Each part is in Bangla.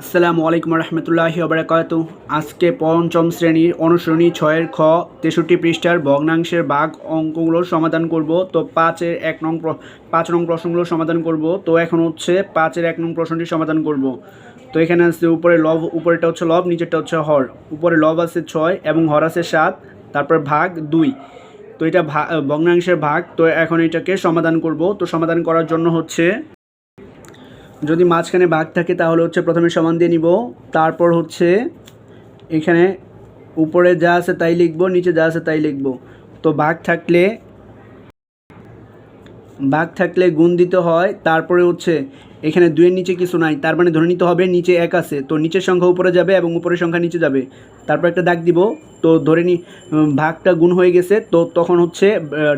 আসসালামু আলাইকুম রহমতুল্লাহি ওবরাকাতু। আজকে পঞ্চম শ্রেণির অনুসরণী ছয়ের খ তেষট্টি পৃষ্ঠার ভগ্নাংশের ভাগ অঙ্কগুলোর সমাধান করব। তো পাঁচের এক নং পাঁচ নং প্রশ্নগুলো সমাধান করব। তো এখন হচ্ছে পাঁচের এক নং প্রশ্নটি সমাধান করব। তো এখানে আছে উপরে লব উপরেটা হচ্ছে লব, নিচেরটা হচ্ছে হর। উপরে লব আছে ছয় এবং হর আছে সাত, তারপর ভাগ দুই। তো এটা ভগ্নাংশের ভাগ। তো এখন এটাকে সমাধান করব। তো সমাধান করার জন্য হচ্ছে যদি মাঝখানে বাঘ থাকে তাহলে হচ্ছে প্রথমে সমান দিয়ে নিব। তারপর হচ্ছে এখানে উপরে যা আছে তাই লিখব, নিচে যা আছে তাই লিখব। তো বাঘ থাকলে বাঘ থাকলে গুণ দিতে হয়। তারপরে হচ্ছে এখানে দুইয়ের নিচে কিছু নাই। তার মানে ধরে নিতে হবে নিচে এক আছে। তো নিচের সংখ্যা উপরে যাবে এবং উপরের সংখ্যা নিচে যাবে। তারপর একটা দাগ দিব। তো ধরে নি ভাগটা গুণ হয়ে গেছে। তো তখন হচ্ছে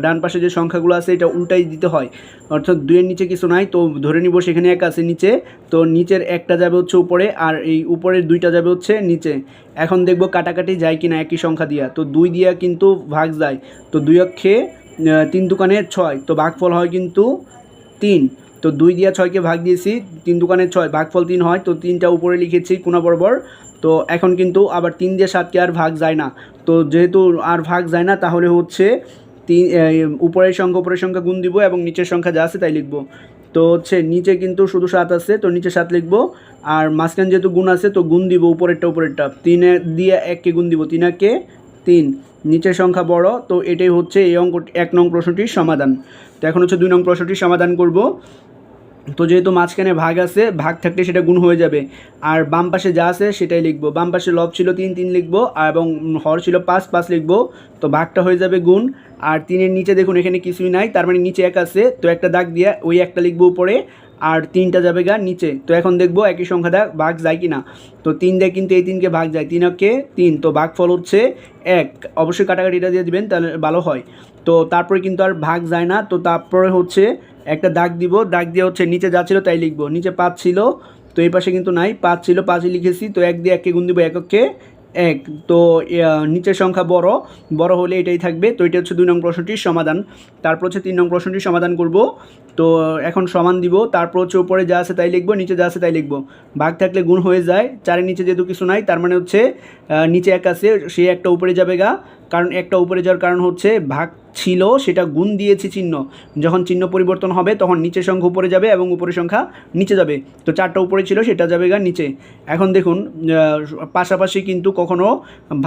ডান পাশে যে সংখ্যাগুলো আছে, এটা উল্টাই দিতে হয়। অর্থাৎ দুইয়ের নিচে কিছু নাই। তো ধরে নিব সেখানে এক আছে নিচে। তো নিচের একটা যাবে হচ্ছে উপরে আর এই উপরের দুইটা যাবে হচ্ছে নিচে। এখন দেখব কাটাকাটি যায় কিনা একই সংখ্যা দিয়া। তো দুই দিয়া কিন্তু ভাগ যায়। তো দুই অক্ষে তিন দোকানে ছয়। তো ভাগফল হয় কিন্তু তিন। তো দুই দিয়া ছয়কে ভাগ দিয়েছি, তিন দোকানের ছয়, ভাগফল তিন হয়, তো তিনটা উপরে লিখেছি কোনা বরাবর। তো এখন কিন্তু আবার তিন দিয়ে সাতকে আর ভাগ যায় না। তো যেহেতু আর ভাগ যায় না, তাহলে হচ্ছে তিন উপরের সংখ্যা উপরের সংখ্যা গুণ দিব এবং নিচের সংখ্যা যা আছে তাই লিখব। তো হচ্ছে নিচে কিন্তু শুধু সাত আছে, তো নিচে সাত লিখব। আর মাঝখানে যেহেতু গুণ আছে, তো গুণ দিব উপরেরটা উপরেরটা। তিনে দিয়ে এককে গুণ দিব, তিন একে তিন। নিচের সংখ্যা বড়, তো এটাই হচ্ছে এই অঙ্ক, এক নং প্রশ্নটির সমাধান। তো এখন হচ্ছে দুই নং প্রশ্নটির সমাধান করব। তো যেহেতু মাঝখানে ভাগ আছে, ভাগ থাকলে সেটা গুণ হয়ে যাবে। আর বাম পাশে যা আছে সেটাই লিখব। বাম পাশে লব ছিল তিন তিন লিখব এবং হর ছিল পাঁচ পাঁচ লিখব। তো ভাগটা হয়ে যাবে গুণ। আর তিনের নিচে দেখুন, এখানে কিছুই নাই, তার মানে নিচে এক আছে। তো একটা দাগ দিয়ে ওই একটা লিখব উপরে, আর তিনটা যাবে গা নিচে। তো এখন দেখব একই সংখ্যা সংখ্যাটা ভাগ যায় কি না তো তিন দিয়ে কিন্তু এই তিনকে ভাগ যায়। তিন অক্ষে তিন। তো ভাগ ফল হচ্ছে এক। অবশ্যই কাটাকাটিটা দিয়ে দিবেন, তাহলে ভালো হয়। তো তারপরে কিন্তু আর ভাগ যায় না। তো তারপরে হচ্ছে একটা দাগ দিব, দাগ দিয়ে হচ্ছে নিচে যা ছিল তাই লিখব। নিচে পাঁচ ছিল, তো এই পাশে কিন্তু নাই। পাঁচ ছিল, পাঁচই লিখেছি, তো এক দিয়ে এককে গুণ দিব এককে এক। তো নিচের সংখ্যা বড়। বড় হলে এটাই থাকবে। তো এটা হচ্ছে দুই নং প্রশ্নটির সমাধান। তারপর হচ্ছে তিন নং প্রশ্নটির সমাধান করব। তো, এখন সমান দিব। তারপর হচ্ছে উপরে যা আছে তাই লিখব, নিচে যা আছে তাই লিখব। ভাগ থাকলে গুণ হয়ে যায়। চারের নিচে যেহেতু কিছু নাই, তার মানে হচ্ছে নিচে এক আছে, সে একটা উপরে যাবে গা। কারণ একটা উপরে যাওয়ার কারণ হচ্ছে, ভাগ ছিল, সেটা গুণ দিয়েছি চিহ্ন। যখন চিহ্ন পরিবর্তন হবে, তখন নিচের সংখ্যা উপরে যাবে এবং উপরের সংখ্যা নিচে যাবে। তো চারটা উপরে ছিল, সেটা যাবে গা নিচে। এখন দেখুন পাশাপাশি কিন্তু কখনো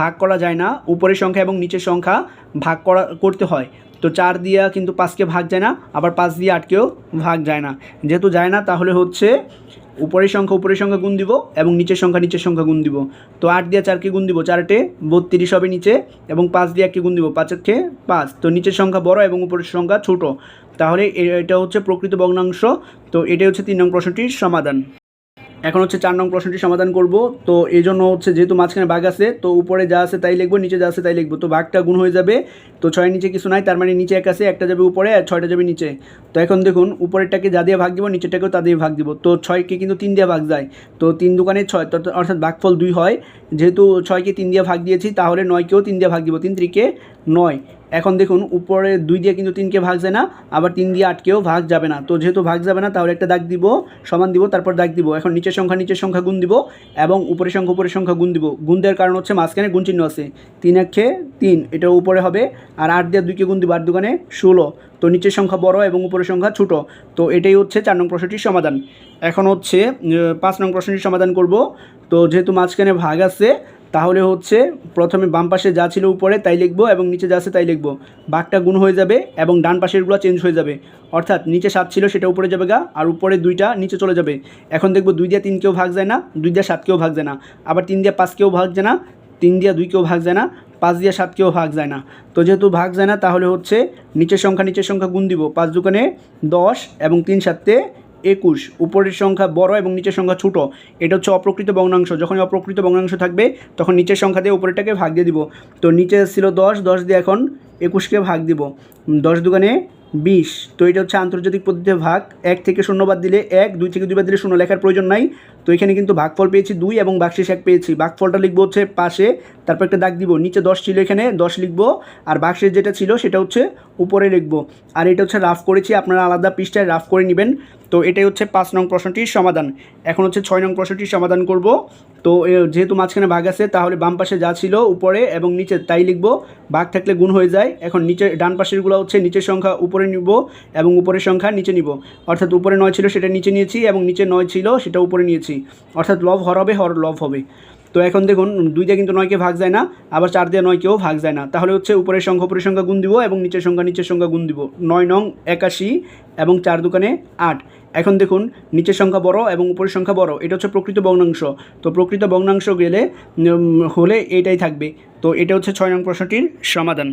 ভাগ করা যায় না। উপরের সংখ্যা এবং নিচের সংখ্যা ভাগ করা, করতে হয়। তো চার দিয়া কিন্তু পাঁচকে ভাগ যায় না, আবার পাঁচ দিয়ে আটকেও ভাগ যায় না। যেহেতু যায় না, তাহলে হচ্ছে উপরের সংখ্যা উপরের সংখ্যা গুণ দিব এবং নিচের সংখ্যা নিচের সংখ্যা গুণ দিব। তো আট দিয়ে চারকে গুণ দিব চারটে বত্রিশ হবে নিচে এবং পাঁচ দিয়ে এককে গুণ দিব পাঁচেরকে পাঁচ। তো নিচের সংখ্যা বড় এবং উপরের সংখ্যা ছোট। তাহলে এটা হচ্ছে প্রকৃত ভগ্নাংশ। তো এটাই হচ্ছে তিন নং প্রশ্নটির সমাধান। এখন হচ্ছে চার নং প্রশ্নটি সমাধান করব। তো এই জন্য হচ্ছে যেহেতু মাঝখানে বাঘ আছে, তো উপরে যা আছে তাই লিখব, নিচে যা আছে তাই লিখব। তো বাঘটা গুণ হয়ে যাবে, তো ছয়ের নিচে কিছু নাই, তার মানে নিচে এক আছে, একটা যাবে উপরে আর ছয়টা যাবে নিচে। তো এখন দেখুন, উপরেরটাকে যা দিয়ে ভাগ দিব, নিচেরটাকেও তা দিয়ে ভাগ দিব। তো ছয়কে কিন্তু তিন দিয়ে ভাগ যায়। তো তিন দোকানে ছয় অর্থাৎ ভাগফল দুই হয়। যেহেতু ছয়কে তিন দিয়ে ভাগ দিয়েছি, তাহলে নয়কেও তিন দিয়ে ভাগ দিব, তিন ত্রিকে নয়। এখন দেখুন, উপরে দুই দিয়ে কিন্তু তিনকে ভাগ যায় না, আবার তিন দিয়ে আটকেও ভাগ যাবে না। তো যেহেতু ভাগ যাবে না, তাহলে একটা দাগ দিব, সমান দিব, তারপর দাগ দিব। এখন নিচের সংখ্যা নিচের সংখ্যা গুণ দিব, এবং উপরের সংখ্যা উপরের সংখ্যা গুণ দিব। গুণ দেওয়ার কারণ হচ্ছে মাঝখানে গুণ চিহ্ন আছে। তিন একে তিন, এটা উপরে হবে, আর আট দিয়ে দুইকে গুণ দিব, আট দোকানে ষোলো। তো নিচের সংখ্যা বড় এবং উপরের সংখ্যা ছোট। তো এটাই হচ্ছে চার নং প্রশ্নটির সমাধান। এখন হচ্ছে পাঁচ নং প্রশ্নটির সমাধান করব। তো যেহেতু মাঝখানে ভাগ আছে তাহলে হচ্ছে প্রথমে বাম পাশে যা ছিল উপরে তাই লিখব এবং নিচে যা আছে তাই লিখব। বাঘটা গুণ হয়ে যাবে এবং ডান পাশেরগুলো চেঞ্জ হয়ে যাবে। অর্থাৎ নিচে সাত ছিল, সেটা উপরে যাবে গা, আর উপরে দুইটা নিচে চলে যাবে। এখন দেখব দুই দিয়ে তিনকেও ভাগ যায় না, দুই দিয়ে সাতকেও ভাগ যায় না। আবার তিন দিয়ে পাঁচকেও ভাগ যায় না, তিন দিয়ে দুইকেও ভাগ যায় না, পাঁচ দিয়ে সাতকেও ভাগ যায় না। তো যেহেতু ভাগ যায় না, তাহলে হচ্ছে নিচের সংখ্যা নিচের সংখ্যা গুণ দিব। পাঁচ দোকানে দশ এবং তিন সাতে একুশ, উপরের সংখ্যা বড় এবং নিচের সংখ্যা ছোট। এটা হচ্ছে অপ্রকৃত ভগ্নাংশ। যখন অপ্রকৃত ভগ্নাংশ থাকবে, তখন নিচের সংখ্যা দিয়ে উপরেরটাকে ভাগ দিয়ে দিব। তো নিচে ছিল দশ দশ দিয়ে এখন একুশকে ভাগ দিব। দশ দোকানে বিশ। তো এটা হচ্ছে আন্তর্জাতিক পদ্ধতিতে ভাগ। এক থেকে শূন্য বাদ দিলে এক, দুই থেকে দুই বাদ দিলে শূন্য লেখার প্রয়োজন নাই। তো এখানে কিন্তু ভাগফল পেয়েছি দুই এবং বাক্সেস এক পেয়েছি। ভাগফলটা লিখব হচ্ছে পাশে, তারপর একটা দাগ দিব। নিচে দশ ছিল এখানে, দশ লিখব। আর বাক্সের যেটা ছিল সেটা হচ্ছে উপরে লিখব। আর এটা হচ্ছে রাফ করেছি, আপনারা আলাদা পৃষ্ঠায় রাফ করে নেবেন। তো এটাই হচ্ছে পাঁচ নং প্রশ্নটির সমাধান। এখন হচ্ছে ছয় নং প্রশ্নটির সমাধান করব। তো যেহেতু মাঝখানে ভাগ আছে, তাহলে বাম পাশে যা ছিল উপরে এবং নিচে তাই লিখব। ভাগ থাকলে গুণ হয়ে যায়। এখন নিচে, ডান পাশেরগুলো হচ্ছে নিচের সংখ্যা উপরে নিব এবং উপরের সংখ্যা নিচে নিব। অর্থাৎ উপরে নয় ছিল, সেটা নিচে নিয়েছি এবং নিচে নয় ছিল, সেটা উপরে নিয়েছি। অর্থাৎ লভ হর হবে হর লভ হবে। তো এখন দেখুন, দুই দিয়ে কিন্তু নয়কে ভাগ যায় না, আবার চার দিয়ে নয়কেও ভাগ যায় না। তাহলে হচ্ছে উপরের সংখ্যা উপরের সংখ্যা গুণ দিব এবং নিচের সংখ্যা নিচের সংখ্যা গুণ দিব। নয় নং একাশি এবং চার দোকানে আট। এখন দেখুন, নিচের সংখ্যা বড় এবং উপরের সংখ্যা বড়। এটা হচ্ছে প্রকৃত ভগ্নাংশ। তো প্রকৃত ভগ্নাংশ গেলে হলে এটাই থাকবে। তো এটা হচ্ছে ছয় নং প্রশ্নটির সমাধান।